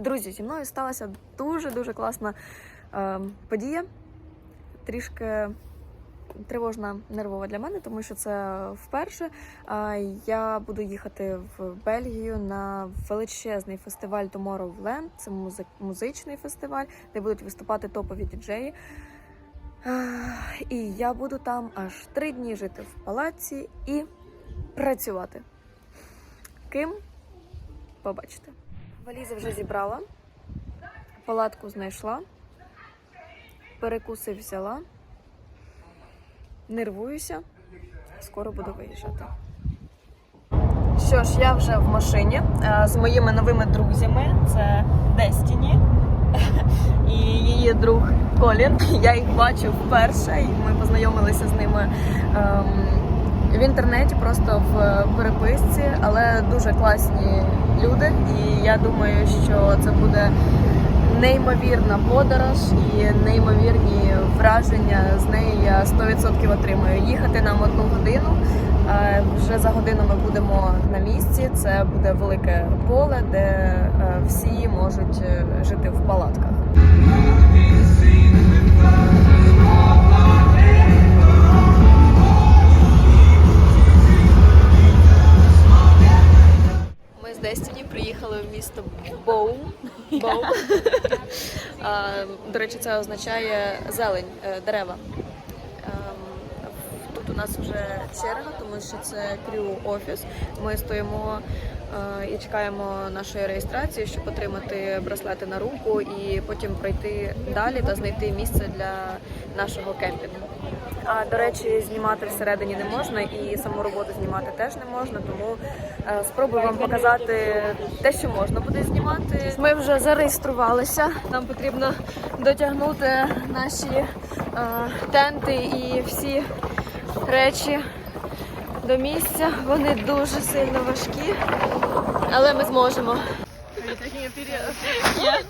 Друзі, зі мною сталася дуже-дуже класна е, подія. Трішки тривожна, нервова для мене, тому що це вперше. Е, я буду їхати в Бельгію на величезний фестиваль Tomorrowland. Це музи- музичний фестиваль, де будуть виступати топові діджеї. Е, І я буду там аж три дні жити в палаці і працювати. Ким? Побачите. Валізи вже зібрала, палатку знайшла, перекуси взяла, нервуюся, скоро буду виїжджати. Що ж, я вже в машині е, з моїми новими друзями. Це Дестіні і її друг Колін. Я їх бачу вперше, і ми познайомилися з ними. ем, в інтернеті, просто в переписці, але дуже класні люди. І я думаю, що це буде неймовірна подорож і неймовірні враження. З неї я 100% отримаю. Їхати нам одну годину. е, Вже за годину ми будемо на місці. Це буде велике поле, де е, всі можуть е, жити в палатках. З Дестіні приїхали в місто Боу. Боу. До речі, це означає зелень, е, дерева. Ем, Тут у нас вже черга, тому що це крю офіс. Ми стоїмо і чекаємо нашої реєстрації, щоб отримати браслети на руку і потім пройти далі та знайти місце для нашого кемпінгу. А до речі, знімати всередині не можна і саму роботу знімати теж не можна, тому е, спробую вам показати те, що можна буде знімати. Ми вже зареєструвалися. Нам потрібно дотягнути наші е, тенти і всі речі до місця. Вони дуже сильно важкі, але ми зможемо. Et!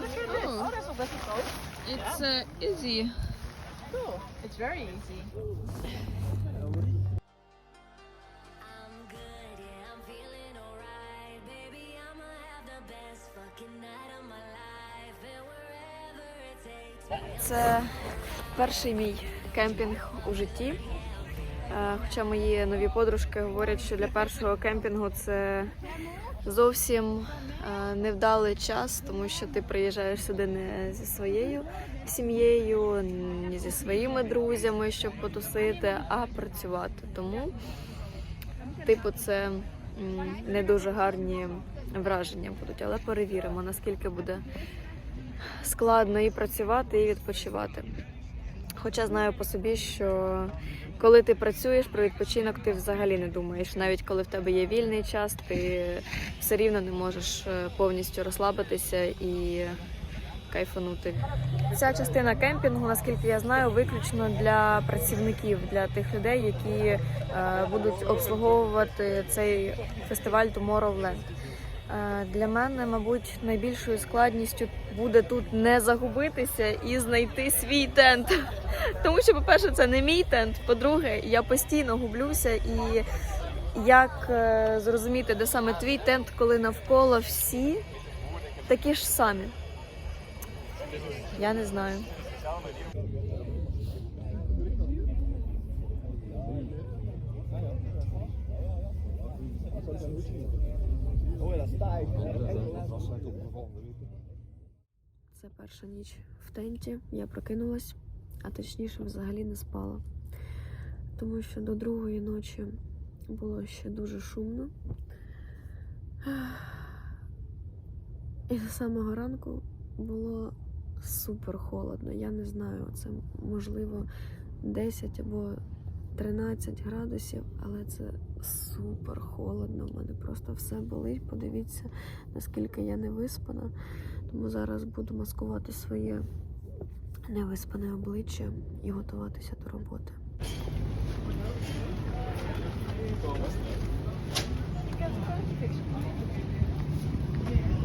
Look at this. Oh, that's a difficult. It's uh, easy. Cool. It's very easy. Перший мій кемпінг у житті. Е, Хоча мої нові подружки говорять, що для першого кемпінгу це зовсім е, невдалий час, тому що ти приїжджаєш сюди не зі своєю сім'єю, не зі своїми друзями, щоб потусити, а працювати. Тому, типу, це не дуже гарні враження будуть, але перевіримо, наскільки буде складно і працювати, і відпочивати. Хоча знаю по собі, що коли ти працюєш про відпочинок, ти взагалі не думаєш. Навіть коли в тебе є вільний час, ти все рівно не можеш е, повністю розслабитися і кайфанути. Ця частина кемпінгу, наскільки я знаю, виключно для працівників, для тих людей, які е, будуть обслуговувати цей фестиваль Tomorrowland. Е, Для мене, мабуть, найбільшою складністю буде тут не загубитися і знайти свій тент. Тому що, по-перше, це не мій тент. По-друге, я постійно гублюся і як е, зрозуміти, де саме твій тент, коли навколо всі такі ж самі. Я не знаю. Це перша ніч в тенті. Я прокинулась, а точніше, взагалі не спала. Тому що до другої ночі було ще дуже шумно. І до самого ранку було супер холодно. Я не знаю, це можливо 10 або 13 градусів, але це супер холодно. У мене просто все болить. Подивіться, наскільки я не виспана. Тому зараз буду маскувати своє невиспане обличчя і готуватися до роботи. If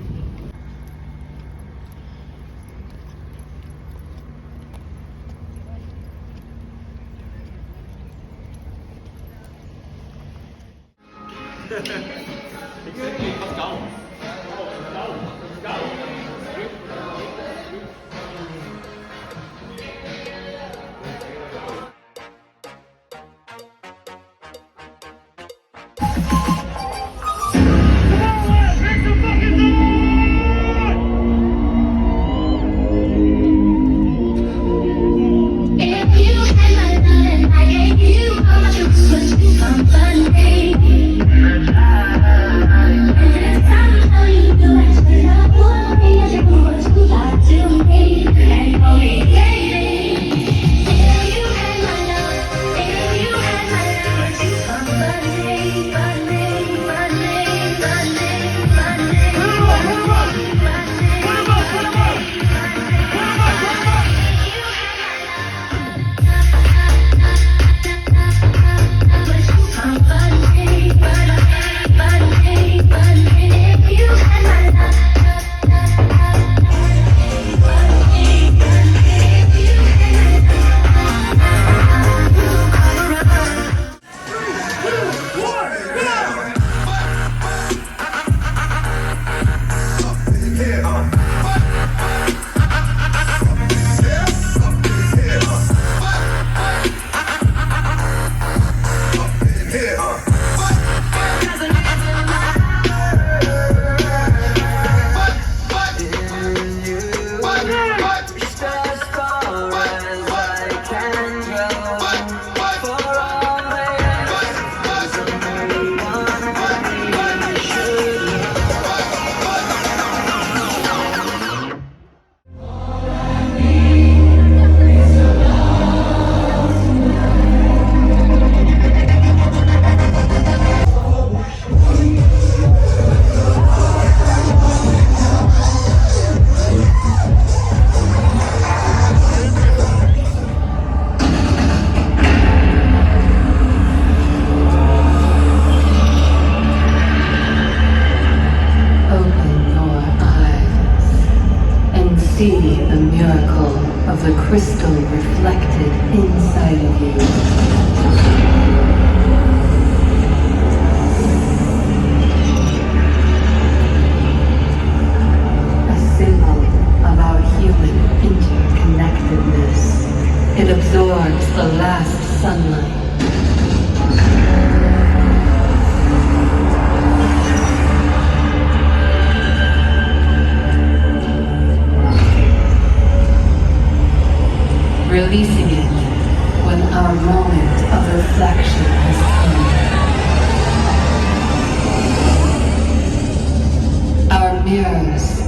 mirrors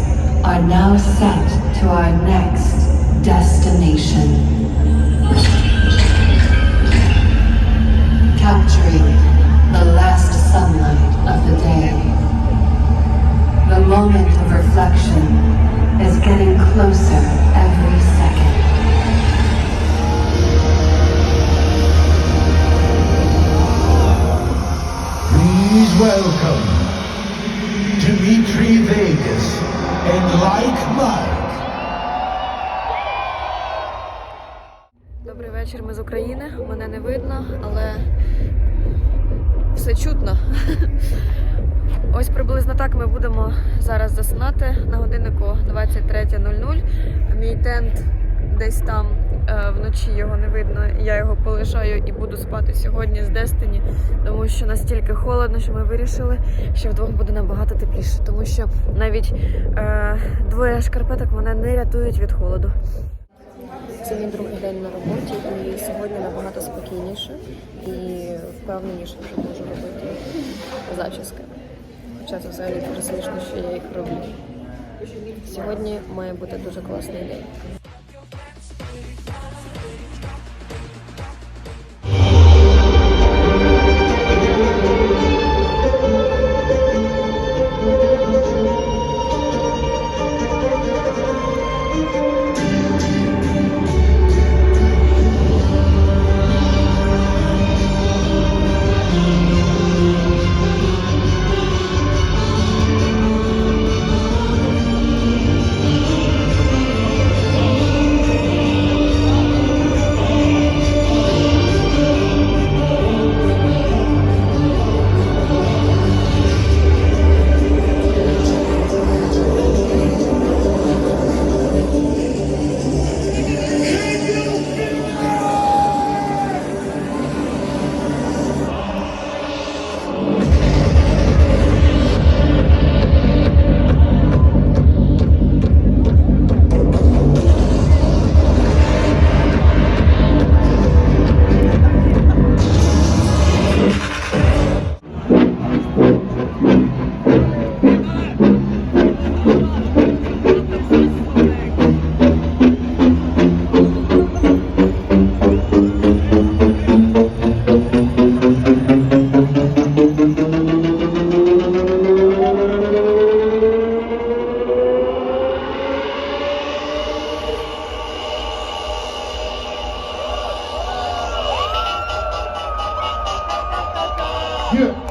are now set to our next destination. Capturing the last sunlight of the day. The moment of reflection is getting closer every second. Please welcome Dimitri Vegas and Like Mike. Добрий вечір, ми з України. Мене не видно, але все чутно. Ось приблизно так ми будемо зараз засинати на годиннику 23.00. Мій тент десь там вночі його не видно. Я його полишаю і буду спати сьогодні з Дестині, тому що настільки холодно, що ми вирішили, що вдвох буде набагато тепліше, тому що навіть е, двоє шкарпеток мене не рятують від холоду. Це мій другий день на роботі, і сьогодні набагато спокійніше і впевненіше вже можу робити зачіски. Хоча це взагалі дуже смішно, що я їх роблю. Сьогодні має бути дуже класний день. 去。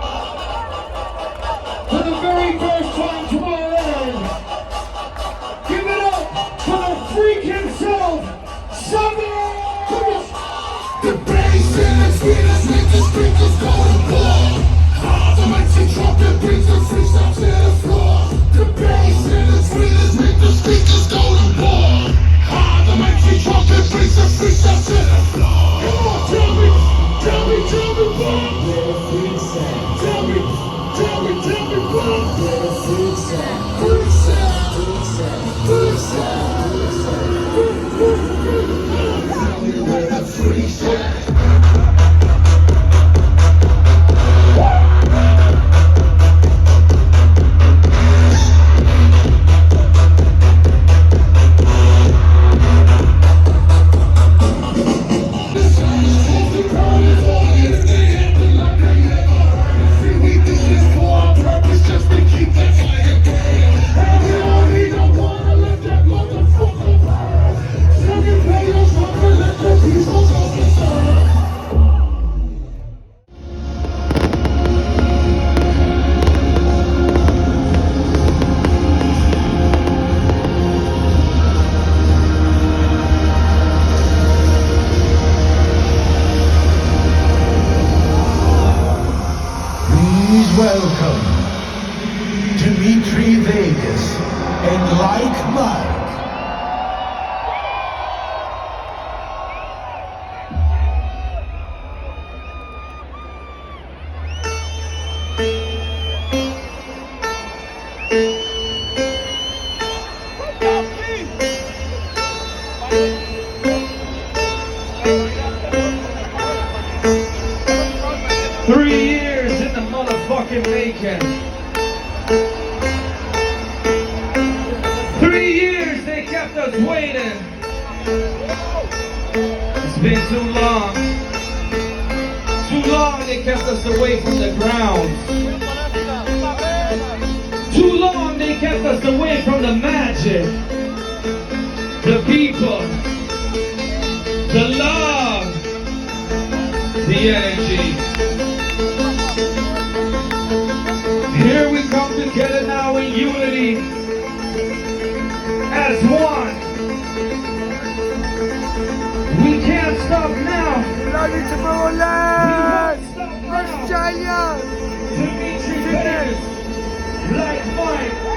Away from the magic. The people. The love. The energy. Here we come together now in unity as one. We can't stop now. We won't stop now. Dimitri Vegas, like Mike.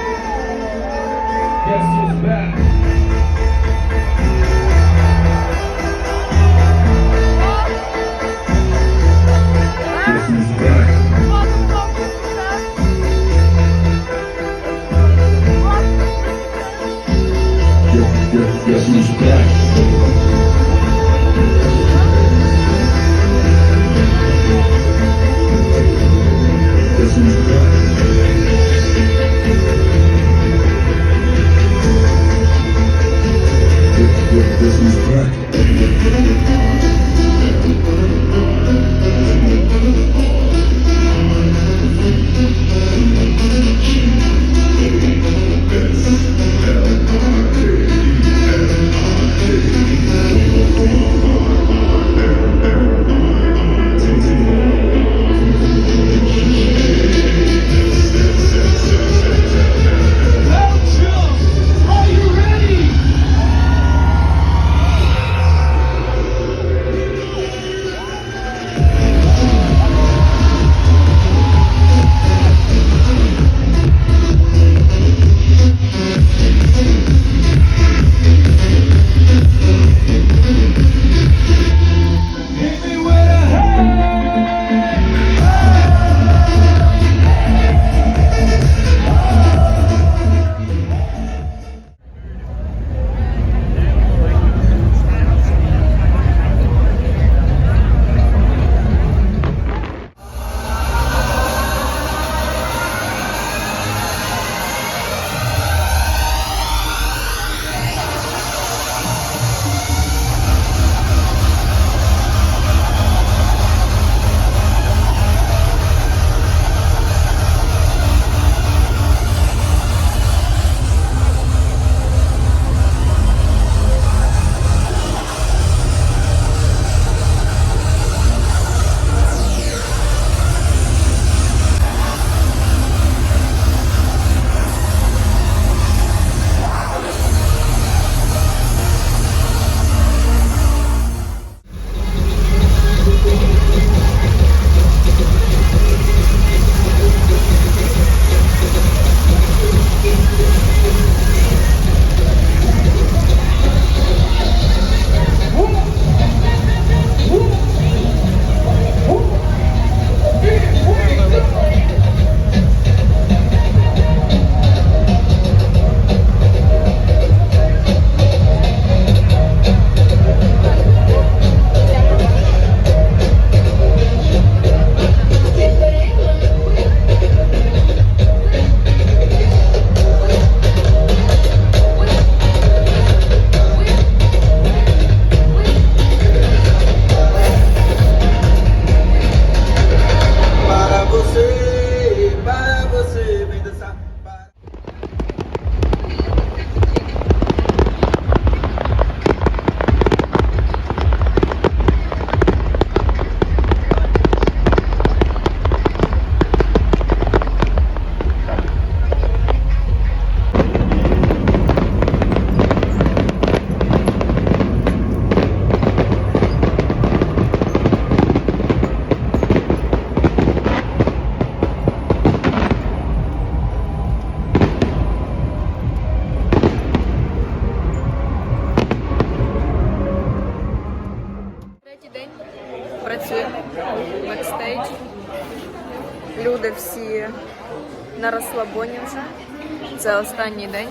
Це останній день.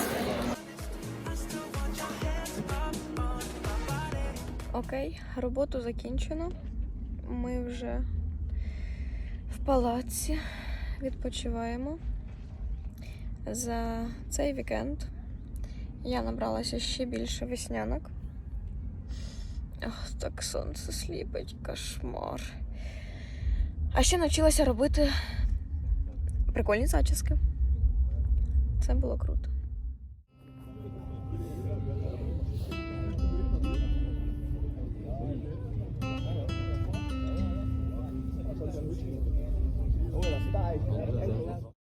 Окей, роботу закінчено. Ми вже в палаці відпочиваємо. За цей вікенд я набралася ще більше веснянок. Ох, так сонце сліпить, кошмар. А ще навчилася робити прикольні зачіски. Це було круто. Hola.